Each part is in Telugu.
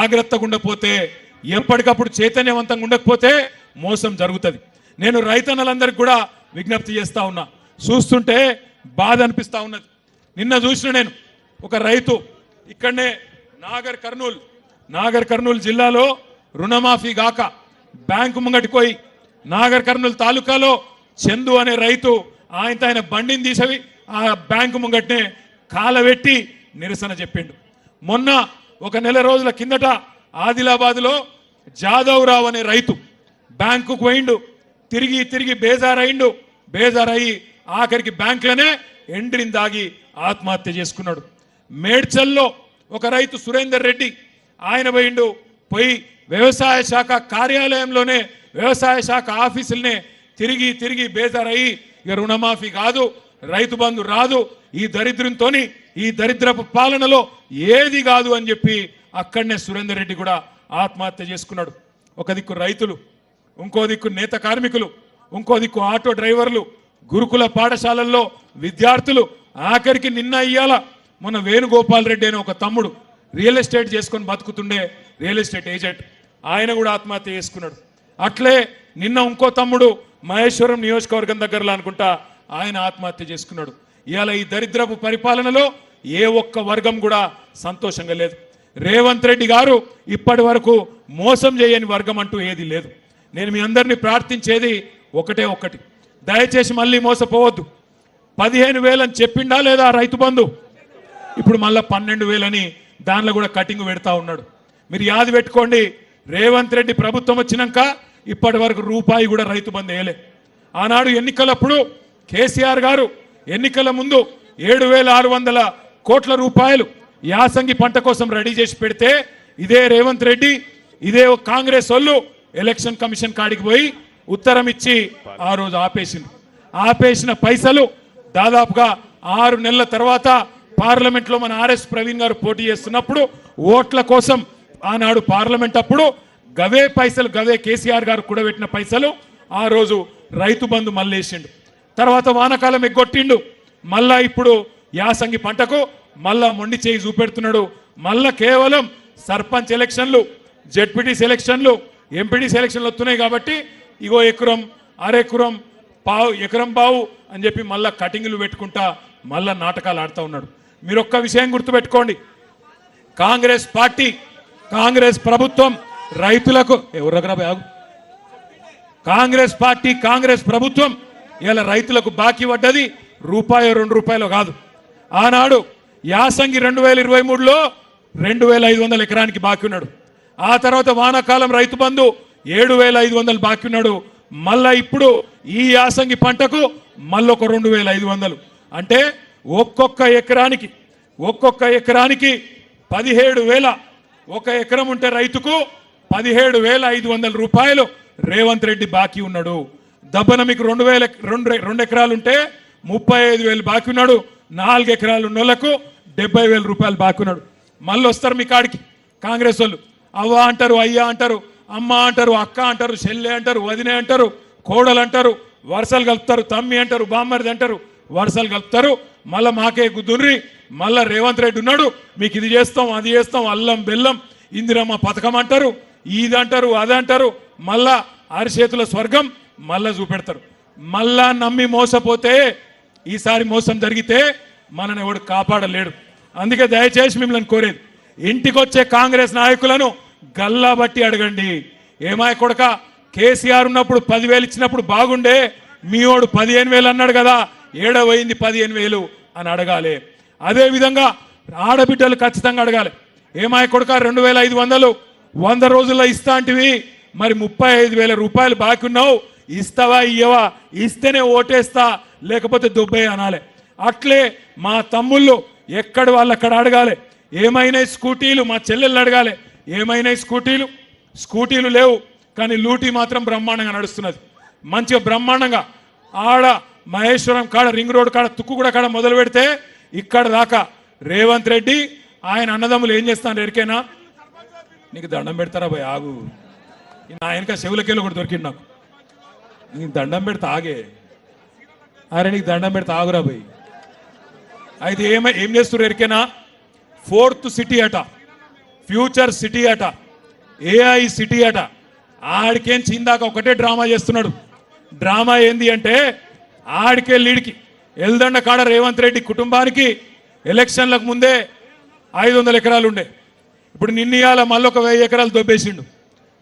జాగ్రత్తగా ఉండకపోతే ఎప్పటికప్పుడు చైతన్యవంతంగా ఉండకపోతే మోసం జరుగుతుంది. నేను రైతన్నలందరికీ కూడా విజ్ఞప్తి చేస్తూ ఉన్నా. చూస్తుంటే బాధ అనిపిస్తూ ఉన్నది. నిన్న చూసిన నేను ఒక రైతు ఇక్కడనే నాగర్ కర్నూల్ నాగర్ కర్నూలు జిల్లాలో రుణమాఫీ గాక బ్యాంకు ముంగటికి పోయి నాగర్ కర్నూలు తాలూకాలో చందు అనే రైతు ఆయనతో ఆయన బండిని తీసవి ఆ బ్యాంకు ముంగట్నే కాలబెట్టి నిరసన చెప్పిండు. మొన్న ఒక నెల రోజుల కిందట ఆదిలాబాద్లో జాదవ్ రావు అనే రైతు బ్యాంకుకు పోయిండు. తిరిగి తిరిగి బేజారయిండు బేజారయ్యి ఆఖరికి బ్యాంకులోనే ఎండ్రిని దాగి ఆత్మహత్య చేసుకున్నాడు. మేడ్చల్లో ఒక రైతు సురేందర్ రెడ్డి ఆయన పోయిండు. పోయి వ్యవసాయ శాఖ కార్యాలయంలోనే వ్యవసాయ శాఖ ఆఫీసులనే తిరిగి తిరిగి బేజారయ్యి ఇక రుణమాఫీ కాదు రైతు బంధు రాదు. ఈ దరిద్రంతోని ఈ దరిద్రపు పాలనలో ఏది కాదు అని చెప్పి అక్కడనే సురేందర్ రెడ్డి కూడా ఆత్మహత్య చేసుకున్నాడు. ఒక దిక్కు రైతులు ఇంకో దిక్కు నేత కార్మికులు ఇంకో దిక్కు ఆటో డ్రైవర్లు గురుకుల పాఠశాలల్లో విద్యార్థులు ఆఖరికి నిన్న ఇయ్యాల మొన్న వేణుగోపాల్ రెడ్డి అనే ఒక తమ్ముడు రియల్ ఎస్టేట్ చేసుకొని బతుకుతుండే రియల్ ఎస్టేట్ ఏజెంట్. ఆయన కూడా ఆత్మహత్య చేసుకున్నాడు. అట్లే నిన్న ఇంకో తమ్ముడు మహేశ్వరం నియోజకవర్గం దగ్గరలో అనుకుంటా ఆయన ఆత్మహత్య చేసుకున్నాడు. ఇవాళ ఈ దరిద్రపు పరిపాలనలో ఏ ఒక్క వర్గం కూడా సంతోషంగా లేదు. రేవంత్ రెడ్డి గారు ఇప్పటి వరకు మోసం చేయని వర్గం అంటూ ఏది లేదు. నేను మీ అందరినీ ప్రార్థించేది ఒకటే ఒకటి దయచేసి మళ్ళీ మోసపోవద్దు. పదిహేను వేలని చెప్పిండా లేదా రైతు బంధు? ఇప్పుడు మళ్ళీ పన్నెండు వేలని దానిలో కూడా కటింగ్ పెడతా ఉన్నాడు. మీరు యాది పెట్టుకోండి రేవంత్ రెడ్డి ప్రభుత్వం వచ్చినాక ఇప్పటి వరకు రూపాయి కూడా రైతు బంధు వేయలే. ఆనాడు ఎన్నికలప్పుడు కేసీఆర్ గారు ఎన్నికల ముందు ఏడు వేల ఆరు వందల కోట్ల రూపాయలు యాసంగి పంట కోసం రెడీ చేసి పెడితే ఇదే రేవంత్ రెడ్డి ఇదే కాంగ్రెస్ వాళ్ళు ఎలక్షన్ కమిషన్ కాడికి పోయి ఉత్తరం ఇచ్చి ఆ రోజు ఆపేసింది. ఆపేసిన పైసలు దాదాపుగా ఆరు నెలల తర్వాత పార్లమెంట్లో మన ఆర్ఎస్ ప్రవీణ్ గారు పోటీ చేస్తున్నప్పుడు ఓట్ల కోసం ఆనాడు పార్లమెంట్ అప్పుడు గవే పైసలు గవే కేసీఆర్ గారు కూడబెట్టిన పైసలు ఆ రోజు రైతు బంధు మళ్ళేసిండు. తర్వాత వానకాలం ఎగ్గొట్టిండు. మళ్ళా ఇప్పుడు యాసంగి పంటకు మళ్ళా మొండి చేయి చూపెడుతున్నాడు. మళ్ళా కేవలం సర్పంచ్ ఎలక్షన్లు జెడ్పీటీ సెలక్షన్లు ఎంపీటీ సెలక్షన్లు వస్తున్నాయి కాబట్టి ఇగో ఎకరం అరెకరం పావు ఎకరం బావు అని చెప్పి మళ్ళా కటింగ్లు పెట్టుకుంటా మళ్ళా నాటకాలు ఆడుతూ ఉన్నాడు. మీరు ఒక్క విషయం గుర్తుపెట్టుకోండి. కాంగ్రెస్ పార్టీ కాంగ్రెస్ ప్రభుత్వం రైతులకు ఎవరు బాగు కాంగ్రెస్ పార్టీ కాంగ్రెస్ ప్రభుత్వం ఇలా రైతులకు బాకీ పడ్డది రూపాయి రెండు రూపాయలు కాదు. ఆనాడు యాసంగి రెండు వేల ఇరవై మూడులో రెండు వేల ఐదు వందల ఎకరానికి బాకీ ఉన్నాడు. ఆ తర్వాత వానాకాలం రైతు బంధు ఏడు వేల ఐదు వందలు బాకీ ఉన్నాడు. మళ్ళా ఇప్పుడు ఈ యాసంగి పంటకు మళ్ళీ ఒక రెండు వేల ఐదు వందలు. అంటే ఒక్కొక్క ఎకరానికి ఒక్కొక్క ఎకరానికి పదిహేడు వేల. ఒక ఎకరం ఉంటే రైతుకు పదిహేడు వేల ఐదు వందల రూపాయలు రేవంత్ రెడ్డి బాకీ ఉన్నాడు. దబ్బన మీకు రెండు వేల రెండు రెండు ఎకరాలు ఉంటే ముప్పై ఐదు వేలు బాకీ ఉన్నాడు నాలుగు ఎకరాలు ఉన్నోళ్ళకు డెబ్బై వేల రూపాయలు బాకీ ఉన్నాడు మళ్ళీ వస్తారు మీ కాడికి. కాంగ్రెస్ వాళ్ళు అవ్వ అంటారు అయ్యా అంటారు అమ్మ అంటారు అక్క అంటారు చెల్లె అంటారు వదినే అంటారు కోడలు అంటారు వరుసలు కలుపుతారు తమ్మి అంటారు బామ్మరిది అంటారు వరుసలు కలుపుతారు. మళ్ళీ మాకే గుద్దుర్రి మళ్ళా రేవంత్ రెడ్డి ఉన్నాడు మీకు ఇది చేస్తాం అది చేస్తాం అల్లం బెల్లం ఇందిరమ్మ పథకం అంటారు ఇది అంటారు అది అంటారు మళ్ళా అరిచేతుల స్వర్గం మళ్ళా చూపెడతారు. మళ్ళా నమ్మి మోసపోతే ఈసారి మోసం జరిగితే మనని ఎవడు కాపాడలేడు. అందుకే దయచేసి మిమ్మల్ని కోరేది ఇంటికొచ్చే కాంగ్రెస్ నాయకులను గల్లా బట్టి అడగండి. ఏమాయ కొడక కేసీఆర్ ఉన్నప్పుడు పదివేలు ఇచ్చినప్పుడు బాగుండే మీ వాడు పదిహేను వేలు అన్నాడు కదా ఏడవైంది పదిహేను వేలు అని అడగాలి. అదేవిధంగా ఆడబిడ్డలు ఖచ్చితంగా అడగాలి. ఏమాయ కొడక రెండు వేల ఐదు వందలు వంద రోజుల్లో ఇస్తా అంటివి మరి ముప్పై ఐదు వేల రూపాయలు బాకీ ఉన్నావు ఇస్తావా ఇయ్యవా? ఇస్తేనే ఓటేస్తా లేకపోతే దుబ్బే అనాలి. అట్లే మా తమ్ముళ్ళు ఎక్కడ వాళ్ళు అక్కడ అడగాలి. ఏమైనా స్కూటీలు మా చెల్లెళ్ళు అడగాలి. ఏమైనా స్కూటీలు? స్కూటీలు లేవు కానీ లూటీ మాత్రం బ్రహ్మాండంగా నడుస్తున్నది. మంచిగా బ్రహ్మాండంగా ఆడ మహేశ్వరం కాడ రింగ్ రోడ్ కాడ తుక్కు కూడా కాడ మొదలు పెడితే ఇక్కడ దాకా రేవంత్ రెడ్డి ఆయన అన్నదమ్ములు ఏం చేస్తాను ఎరికైనా? నీకు దండం పెడతారా భయ ఆగు. నా వెనక చెవులకెళ్ళి కూడా దొరికింది నాకు. నీకు దండం పెడితే ఆగే. అరే నీకు దండం పెడితే ఆగురా పోయి అయితే ఏమై ఏం చేస్తున్నారు ఎరికేనా? ఫోర్త్ సిటీ అట. ఫ్యూచర్ సిటీ అట. ఏఐ సిటీ అట. ఆడికేం చిందాక ఒకటే డ్రామా చేస్తున్నాడు. డ్రామా ఏంది అంటే ఆడికే లీడికి. ఎల్దండ కాడ రేవంత్ రెడ్డి కుటుంబానికి ఎలక్షన్లకు ముందే ఐదు వందల ఎకరాలు ఉండే. ఇప్పుడు నిన్నయాల మళ్ళీ ఒక వెయ్యి ఎకరాలు దొబ్బేసిండు.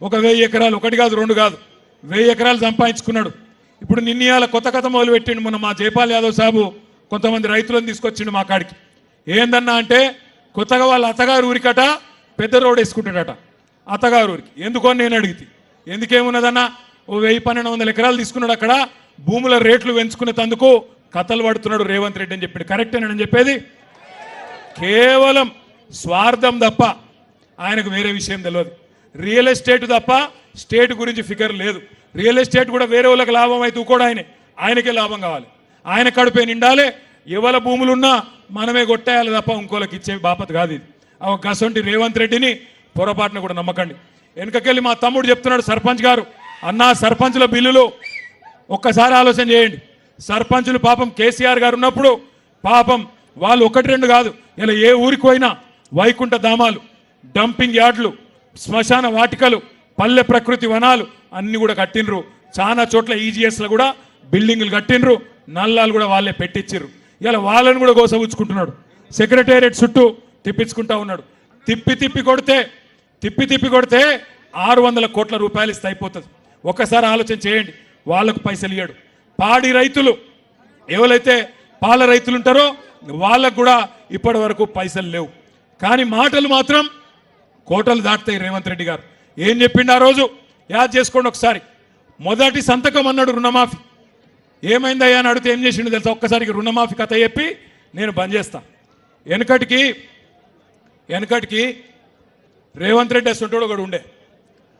ఒక వెయ్యి ఎకరాలు ఒకటి కాదు రెండు కాదు. వెయ్యి ఎకరాలు సంపాదించుకున్నాడు. ఇప్పుడు నిన్నయాల కొత్త కథ మొదలుపెట్టిండు మొన్న మా జైపాల్ యాదవ్ సాబు కొంతమంది రైతులను తీసుకొచ్చిండు మా కాడికి. ఏందన్నా అంటే కొత్తగా వాళ్ళ అత్తగారు ఊరికట పెద్ద రోడ్ వేసుకుంటాడట అత్తగారు ఊరికి. ఎందుకో నేను అడిగితే. ఎందుకేమున్నదన్నా? ఓ వెయ్యి పన్నెండు వందల ఎకరాలు తీసుకున్నాడు అక్కడ భూముల రేట్లు పెంచుకునేందుకు కథలు పడుతున్నాడు రేవంత్ రెడ్డి అని చెప్పాడు. కరెక్టేనని చెప్పేది? కేవలం స్వార్థం తప్ప ఆయనకు వేరే విషయం తెలియదు రియల్ ఎస్టేట్ తప్ప స్టేట్ గురించి ఫిగర్ లేదు. రియల్ ఎస్టేట్ కూడా వేరే వాళ్ళకి లాభం అయితే కూడా ఆయనే. ఆయనకే లాభం కావాలి. ఆయన కడుపే నిండాలి. ఎవల భూములున్నా మనమే కొట్టేయాలి తప్ప ఇంకోళ్ళకి ఇచ్చే బాపత్ కాదు ఇది. ఆ గసంటి రేవంత్ రెడ్డిని పొరపాటున కూడా నమ్మకండి. వెనకకెళ్ళి మా తమ్ముడు చెప్తున్నాడు సర్పంచ్ గారు. అన్నా సర్పంచ్ల బిల్లులు ఒక్కసారి ఆలోచన చేయండి. సర్పంచులు పాపం కేసీఆర్ గారు ఉన్నప్పుడు పాపం వాళ్ళు ఒకటి రెండు కాదు. ఇలా ఏ ఊరికి పోయినా వైకుంఠ ధామాలు డంపింగ్ యార్డ్లు శ్మశాన వాటికలు పల్లె ప్రకృతి వనాలు అన్ని కూడా కట్టినరు చాలా చోట్ల ఈజీఎస్లో కూడా బిల్డింగులు కట్టినరు నల్లాలు కూడా వాళ్ళే పెట్టించారు ఇలా వాళ్ళని కూడా గోసవుచ్చుకుంటున్నాడు సెక్రటేరియట్ చుట్టూ తిప్పించుకుంటా ఉన్నాడు. తిప్పి తిప్పి కొడితే తిప్పి తిప్పి కొడితే ఆరు వందల కోట్ల రూపాయలు ఇస్తే అయిపోతుంది. ఒక్కసారి ఆలోచన చేయండి. వాళ్ళకు పైసలు ఇవ్వడు పాడి రైతులు ఎవరైతే పాల రైతులు ఉంటారో వాళ్ళకు కూడా ఇప్పటి వరకు పైసలు లేవు. కానీ మాటలు మాత్రం కోటలు దాటుతాయి రేవంత్ రెడ్డి గారు. ఏం చెప్పిండు ఆ రోజు? యాద్ చేసుకోండి ఒకసారి. మొదటి సంతకం అన్నాడు రుణమాఫీ. ఏమైందయ్యా అని అడిగితే ఏం చేసిండు తెలుసా? ఒక్కసారికి రుణమాఫీ కథ చెప్పి నేను బంద్ చేస్తా. వెనకటికి వెనకటికి రేవంత్ రెడ్డి అసంటోడు ఒకడు ఉండే.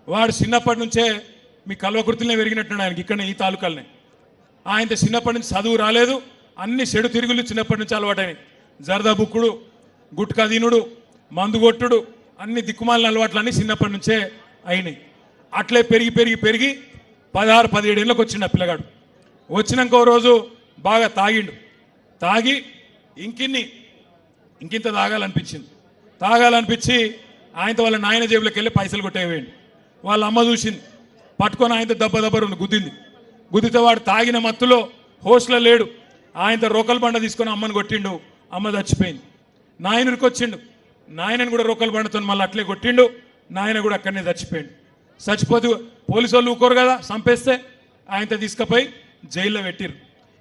వాడు చిన్నప్పటి నుంచే మీ కల్వకృతులనే పెరిగినట్టున్నాడు ఆయనకి ఇక్కడ ఈ తాలూకాలనే. ఆయన చిన్నప్పటి నుంచి చదువు రాలేదు అన్ని చెడు తిరుగులు చిన్నప్పటి నుంచి అలవాటైనవి జరదా బుక్కుడు గుట్కా తినుడు మందు కొట్టుడు అన్ని దిక్కుమాలిన అలవాట్లు చిన్నప్పటి నుంచే అయినాయి. అట్లే పెరిగి పెరిగి పెరిగి పదహారు పదిహేడు ఏళ్ళకి వచ్చిండు ఆ పిల్లగాడు. వచ్చినాక రోజు బాగా తాగిండు. తాగి ఇంకిన్ని ఇంకింత తాగాలనిపించింది. తాగాలనిపించి ఆయనతో వాళ్ళ నాయన జేబులోకి వెళ్ళి పైసలు కొట్టేవేయండి వాళ్ళ అమ్మ చూసింది. పట్టుకొని ఆయనతో దెబ్బ దెబ్బ రెండు గుద్దింది. గుద్దితే వాడు తాగిన మత్తులో హోస్లో లేడు. ఆయనతో రోకల్ బండ తీసుకొని అమ్మని కొట్టిండు. అమ్మ చచ్చిపోయింది. నాయనరికి వచ్చిండు. నాయనని కూడా రోకల్ బండతో మళ్ళీ అట్లే కొట్టిండు. నాయన కూడా అక్కడనే చచ్చిపోయాడు. చచ్చిపోతే పోలీసు వాళ్ళు ఊకోరు కదా చంపేస్తే ఆయనతో తీసుకుపోయి జైల్లో పెట్టిరు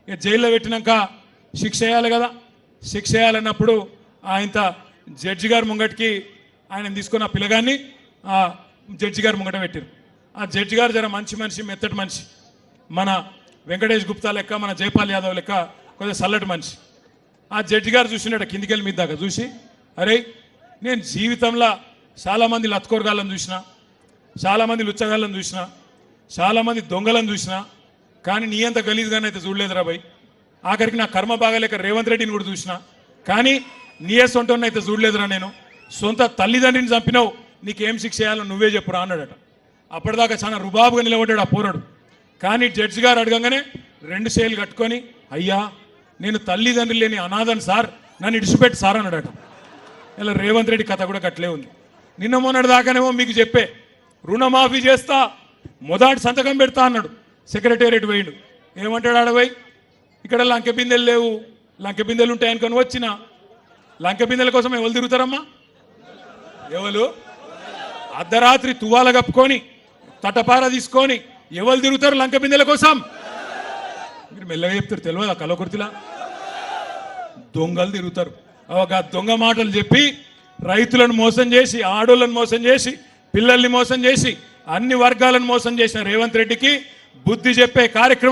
ఇక జైల్లో పెట్టినాక శిక్ష వేయాలి కదా. శిక్ష వేయాలన్నప్పుడు ఆయనత జడ్జి గారి ముంగటికి ఆయన తీసుకున్న పిల్లగాన్ని ఆ జడ్జి గారి ముంగట పెట్టారు ఆ జడ్జి గారు జర మంచి మనిషి మెత్తటి మనిషి. మన వెంకటేష్ గుప్తా లెక్క మన జైపాల్ యాదవ్ లెక్క కొద్దిగా చల్లటి మనిషి. ఆ జడ్జి గారు చూసినట్టు కిందికెళ్ళి మీద దాకా చూసి అరే నేను జీవితంలో చాలామంది లత్కోరగాళ్ళని చూసిన చాలామంది లుచ్చగాళ్ళని చూసిన చాలామంది దొంగలను చూసిన కానీ నీ అంత గలీజ్గానే అయితే చూడలేదురా భయ్. ఆఖరికి నా కర్మ బాగాలేక రేవంత్ రెడ్డిని కూడా చూసిన కానీ నీయే సొంతం అయితే చూడలేదురా నేను. సొంత తల్లిదండ్రిని చంపినావు నీకేం శిక్ష చేయాలో నువ్వే చెప్పురా అన్నాడట. అప్పటిదాకా చాలా రుబాబుగా నిలబడ్డాడు ఆ పోరాడు. కానీ జడ్జి గారు అడగంగానే రెండు సేలు కట్టుకొని అయ్యా నేను తల్లిదండ్రులు లేని అనాథన్ సార్ నన్ను ఇడిచిపెట్టి సార్ అన్నాడట. ఇలా రేవంత్ రెడ్డి కథ కూడా కట్టలే ఉంది. నిన్న మొన్నటి దాకానేమో మీకు చెప్పే. రుణమాఫీ చేస్తా మొదటి సంతకం పెడతా అన్నాడు. సెక్రటేరియట్ పోయిండు. ఏమంటాడు ఆడపోయి ఇక్కడ లంకె బిందెలు లేవు. లంకె బిందెలు ఉంటాయనుకొని వచ్చిన. లంకె బిందెల కోసం ఎవరు తిరుగుతారమ్మా? ఎవరు? అర్ధరాత్రి తువాల కప్పుకొని తటపార తీసుకొని ఎవరు తిరుగుతారు లంక బిందెల కోసం? మీరు మెల్లగా చెప్తారు తెలియదు ఆ కలకుర్తిలా దొంగలు తిరుగుతారు. ఒక దొంగ మాటలు చెప్పి రైతులను మోసం చేసి ఆడోళ్ళను మోసం చేసి పిల్లల్ని మోసం చేసి అన్ని వర్గాలను మోసం చేసిన రేవంత్ రెడ్డికి బుద్ధి చెప్పే కార్యక్రమం